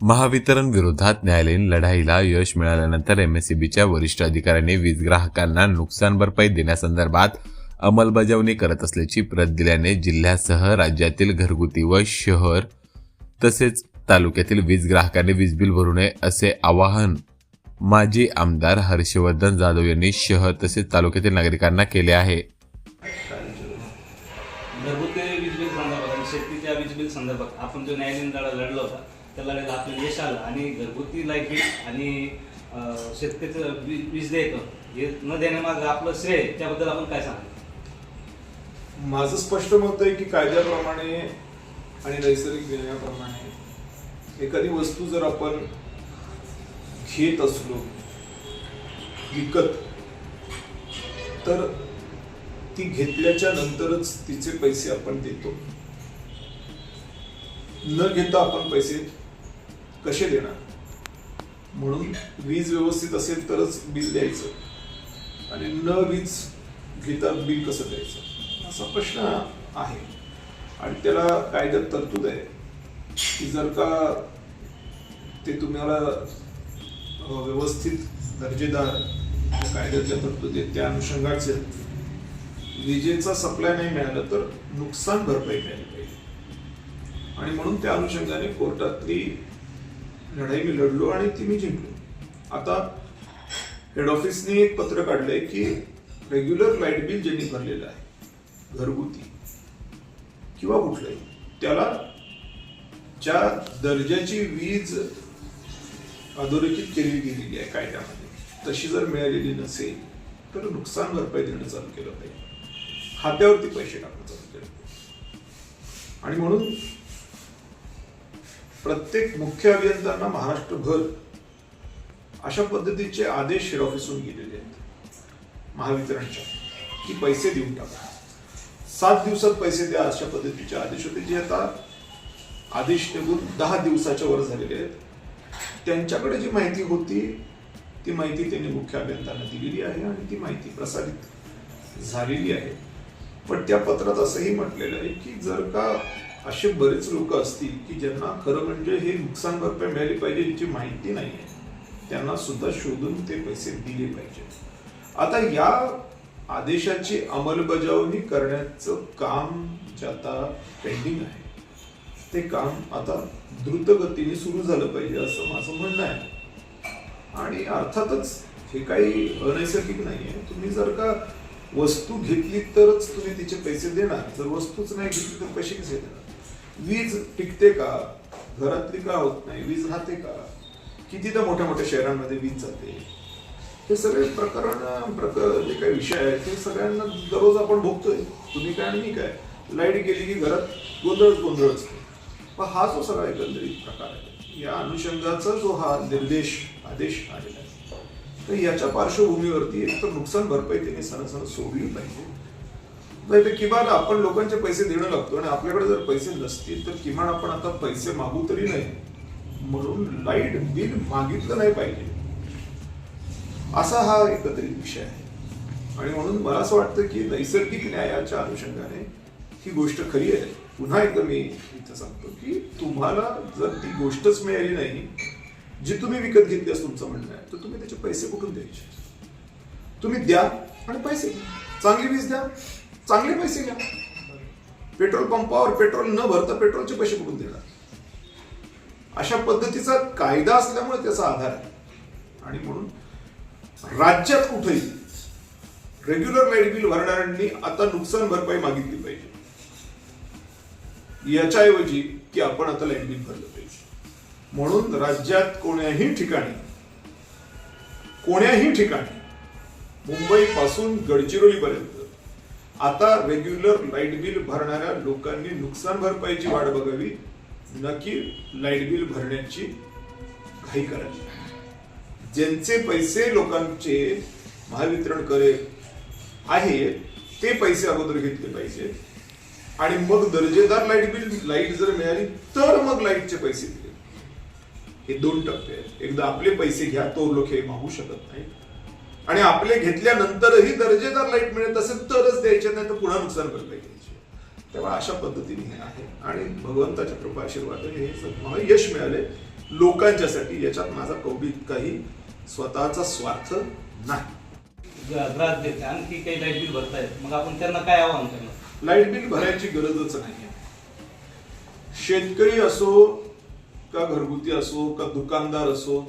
महावितरण विरोधात न्यायालयीन लढाईला यश मिळाल्यानंतर एमएससीबीच्या वरिष्ठ अधिकाऱ्यांनी वीज ग्राहकांना नुकसान भरपाई देण्यासंदर्भात अंमलबजावणी करत असल्याची प्रत दिल्याने जिल्ह्यासह राज्यातील घरगुती व शहर तसेच तालुक्यातील वीज ग्राहकांनी वीज बिल भरू नये असे आवाहन माजी आमदार हर्षवर्धन जाधव यांनी शहर तसेच तालुक्यातील नागरिकांना केले आहे. घरगुती वीज बिल संदर्भात आणि शेतीच्या वीज बिल संदर्भात आपण जो न्यायालयीन लढा लढला होता त्याला लढ्यात आपल्याला यश आलं आणि घरगुती लाइट आणि शेतकऱ्याचं बीज वीज द्यायचं हे न देण्यामागं आपलं श्रेय त्याबद्दल आपण काय सांगतो माझं स्पष्ट मत आहे की कायद्याप्रमाणे आणि नैसर्गिक निर्णयाप्रमाणे एखादी वस्तू जर आपण घेत असलो विकत तर ती घेतल्याच्या नंतरच तिचे पैसे आपण देतो. न घेता आपण पैसे कसे देणार? म्हणून वीज व्यवस्थित असेल तरच बिल द्यायचं. आणि न वीज घेता बिल कसं द्यायचं? असा प्रश्न आहे. आणि त्याला कायद्यात तरतूद आहे. की जर का ते तुम्हाला व्यवस्थित दर्जेदार कायद्यातल्या तरतुदी त्या अनुषंगाचे विजेचा सप्लाय नाही मिळाला तर नुकसान भरपाई मिळाली पाहिजे. आणि म्हणून त्या अनुषंगाने कोर्टातली लढाई मी लढलो आणि ती मी जिंकलो. आता हेड ऑफिसने एक पत्र काढलंय की रेग्युलर लाइट बिल ज्यांनी भरलेलं आहे घरगुती किंवा कुठलंही त्याला ज्या दर्जाची वीज अधोरेखित केली गेलेली आहे कायद्यामध्ये तशी जर मिळालेली नसेल तर नुकसान भरपाई देणं चालू केलं पाहिजे. खात्यावरती पैसे टाकणं चालू केलं आणि म्हणून प्रत्येक मुख्य अभियंत्यांना महाराष्ट्रभर अशा पद्धतीचे आदेश हेड ऑफिसहून गेलेले आहेत. महावितरणच्या. की पैसे देऊन टाका. सात दिवसात पैसे द्या अशा पद्धतीचे आदेश होते जे आता आदेश निघून दहा दिवसाच्या वर झालेले आहेत. त्यांच्याकडे जी माहिती होती ती माहिती त्यांनी मुख्य अभियंत्यांना दिलेली आहे आणि ती माहिती प्रसारित झालेली आहे. पण त्या पत्रात असंही म्हटलेलं आहे की जर का असे बरेच लोक असतील की ज्यांना खरं म्हणजे हे नुकसान भरपाई मिळाली पाहिजे याची माहिती नाही आहे. त्यांना सुद्धा शोधून ते पैसे दिले पाहिजे. आता या आदेशाची अंमलबजावणी करण्याचं काम जे आता पेंडिंग आहे ते काम आता द्रुत गतीने सुरू झालं पाहिजे असं माझं म्हणणं आहे. आणि अर्थातच हे काही अनैसर्गिक नाही आहे. तुम्ही जर का वस्तू घेतली तरच तुम्ही तिचे पैसे देणार. जर वस्तूच नाही घेतली तर पैसे कसे देणार? वीज टिकते का? घरातली का होत नाही? वीज राहते का? किती तर मोठ्या मोठ्या शहरांमध्ये वीज जाते. हे सगळे प्रकरण प्रकर जे काही विषय आहेत ते सगळ्यांना दररोज आपण भोगतोय. तुम्ही काय आणि मी काय? लाइट गेली की घरात गोंधळच गोंधळ पण हा जो सगळा एकंदरीत प्रकार आहे या अनुषंगाचा जो हा निर्देश आदेश आलेला आहे तर याच्या पार्श्वभूमीवरती एक तर नुकसान भरपाई त्यांनी सणासण सोडली पाहिजे. नाही तर किमान आपण लोकांचे पैसे देणं लागतो आणि आपल्याकडे जर पैसे नसतील तर किमान आपण आता पैसे मागू तरी नाही. म्हणून लाइट बिल मागितलं नाही पाहिजे. असा हा एकत्रित विषय आहे. आणि म्हणून मला असं वाटतं की नैसर्गिक न्यायाच्या अनुषंगाने ही गोष्ट खरी आहे. पुन्हा एकदा मी इथं सांगतो की तुम्हाला जर ती गोष्टच मिळाली नाही जी तुम्ही विकत घेतली असं तुमचं म्हणणं आहे तर तुम्ही त्याचे पैसे कुठून द्यायचे? तुम्ही द्या आणि पैसे. चांगली वीज द्या. चांगले पैसे घ्या. पेट्रोल पंपावर पेट्रोल न भरता पेट्रोलचे पैसे कुठून देणार? अशा पद्धतीचा कायदा असल्यामुळे त्याचा आधार आहे. आणि म्हणून राज्यात कुठेही रेग्युलर लाइट बिल भरणाऱ्यांनी आता नुकसान भरपाई मागितली पाहिजे. याच्याऐवजी की आपण आता लाइट बिल भरलं पाहिजे. म्हणून राज्यात कोण्याही ठिकाणी कोण्याही ठिकाणी मुंबई पासून आता रेग्युलर लाइट बिल भरणाऱ्या लोकांनी नुकसान भरपाईची वाट बघावी नक्की लाइट बिल भरण्याची घाई करावी. ज्यांचे पैसे लोकांचे महावितरण करे आहे ते पैसे अगोदर घेतले पाहिजे. आणि मग दर्जेदार लाइट बिल लाइट जर मिळाली तर मग लाईटचे पैसे दिले. हे दोन टप्पे आहेत. एकदा आपले पैसे घ्या तो लोक हे मागू शकत नाहीत. आणि आपले घेतल्यानंतरही दर्जेदार लाइट मिळत असेल तरच द्यायचे नाही तर पुन्हा नुकसान भरपाई घ्यायची तेव्हा अशा पद्धतीने हे आहे. आणि भगवंताच्या कृपा आशीर्वादाने हे मला यश मिळाले. लोकांच्यासाठी याच्यात माझा कौबिक काही स्वतःचा स्वार्थ नाही. ग्राहक देते आणखी काही लाइट बिल भरतायत मग आपण त्यांना काय आव्हान करणार? लाइट बिल भरायची गरजच नाही शेतकरी असो का घरगुती असो का दुकानदार असो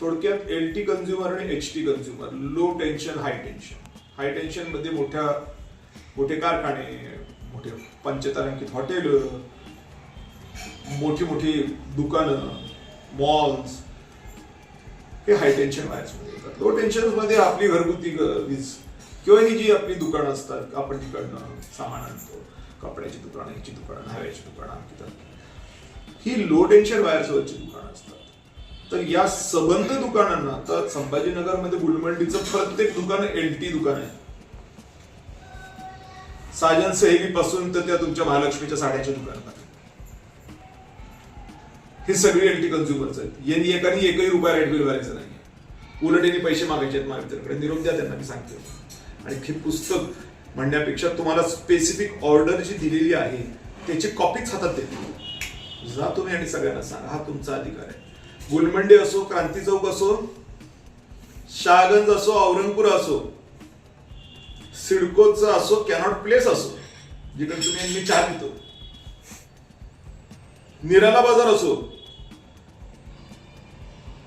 थोडक्यात एल टी कन्झ्युमर आणि H T consumer low tension high tension high टेन्शनमध्ये मोठ्या मोठे कारखाने मोठे पंचतारांकित हॉटेल मोठी मोठी दुकानं मॉल्स हे हाय टेन्शन वायर्समध्ये येतात लो टेन्शनमध्ये आपली घरगुती वीज किंवा ही जी आपली दुकानं असतात आपण तिकडनं सामान आणतो कपड्याची दुकानं ह्याची दुकानं हव्याची दुकानं तिथं ही लो टेन्शन वायर्सवरची दुकानं असतात. तर या सबंध दुकानांना तर संभाजीनगरमध्ये गुलमंडीचं प्रत्येक दुकान एल टी दुकान आहे. साजन सहेली पासून तर त्या तुमच्या महालक्ष्मीच्या साड्याच्या दुकानात. हे सगळे एल टी कन्झ्युमर्स आहेत. यांनी एकाने एकही रुपया रेट बिल भरायचं नाही उलट यांनी पैसे मागायचे आहेत महावितरणकडे निरोप द्या त्यांना मी सांगतो आणि हे पुस्तक म्हणण्यापेक्षा तुम्हाला स्पेसिफिक ऑर्डर जी दिलेली आहे त्याची कॉपीच हातात देते. जा तुम्ही आणि सगळ्यांना सांगा हा तुमचा अधिकार आहे. गुलमंडी असो क्रांती चौक असो शहागंज असो औरंगपूर असो सिडकोचं असो कॅनॉट प्लेस असो जिकडे तुम्ही मी चहा पितो. निराला बाजार असो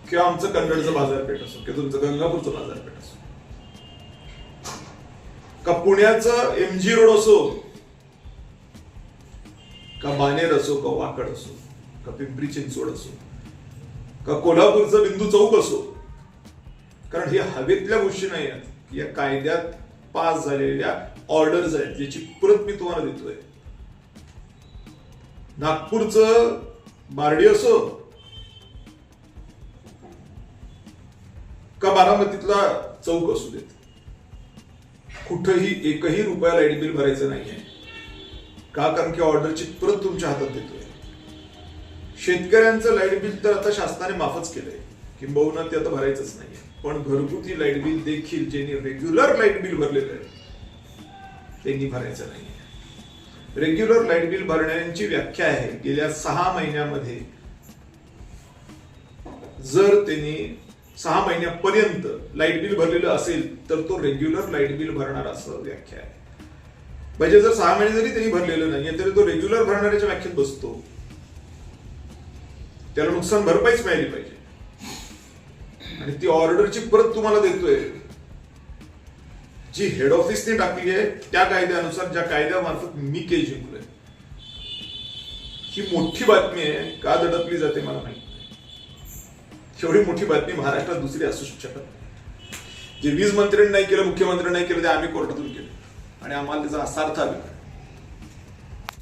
किंवा आमचं कन्नडचं बाजारपेठ असो किंवा तुमचं गंगापूरचं बाजारपेठ असो. का पुण्याचं एम जी रोड असो का बानेर असो का वाकड असो का पिंपरी चिंचवड असो का कोल्हापूरचं बिंदू चौक असो? कारण हे हवेतल्या गोष्टी नाही आहेत. या कायद्यात पास झालेल्या ऑर्डर्स आहेत ज्याची परत मी तुम्हाला देतोय. नागपूरचं बारडी असो का बारामतीतला चौक असू देत? कुठंही एकही रुपया लाइट बिल भरायचं नाहीये. का? कारण की ऑर्डरची परत तुमच्या हातात देतोय. शेतकऱ्यांचं लाइट बिल तर आता शासनाने माफच केलंय. किंबहुना ते आता भरायचंच नाहीये. पण घरगुती लाइट बिल देखील ज्यांनी रेग्युलर लाइट बिल भरलेलं आहे त्यांनी भरायचं नाहीये. रेग्युलर लाइट बिल भरण्याची व्याख्या आहे. गेल्या सहा महिन्यामध्ये जर त्यांनी सहा महिन्यापर्यंत लाइट बिल भरलेलं असेल तर तो रेग्युलर लाइट बिल भरणार असं व्याख्या आहे. म्हणजे जर सहा महिने जरी त्यांनी भरलेलं नाहीये तरी तो रेग्युलर भरणाऱ्याच्या व्याख्येत बसतो. त्याला नुकसान भरपाईच मिळाली पाहिजे. आणि ती ऑर्डरची परत तुम्हाला देतोय. जी हेड ऑफिसने टाकली आहे त्या कायद्यानुसार ज्या कायद्यामार्फत मी के जिंकलोय. ही मोठी बातमी आहे. का दडपली जाते मला माहीत नाही. एवढी मोठी बातमी महाराष्ट्रात दुसरी असू शकत. नाही जे वीज मंत्र्यांनी नाही केलं मुख्यमंत्र्यांनी नाही केलं ते आम्ही कोर्टातून केलं. आणि आम्हाला त्याचा असार्थ आला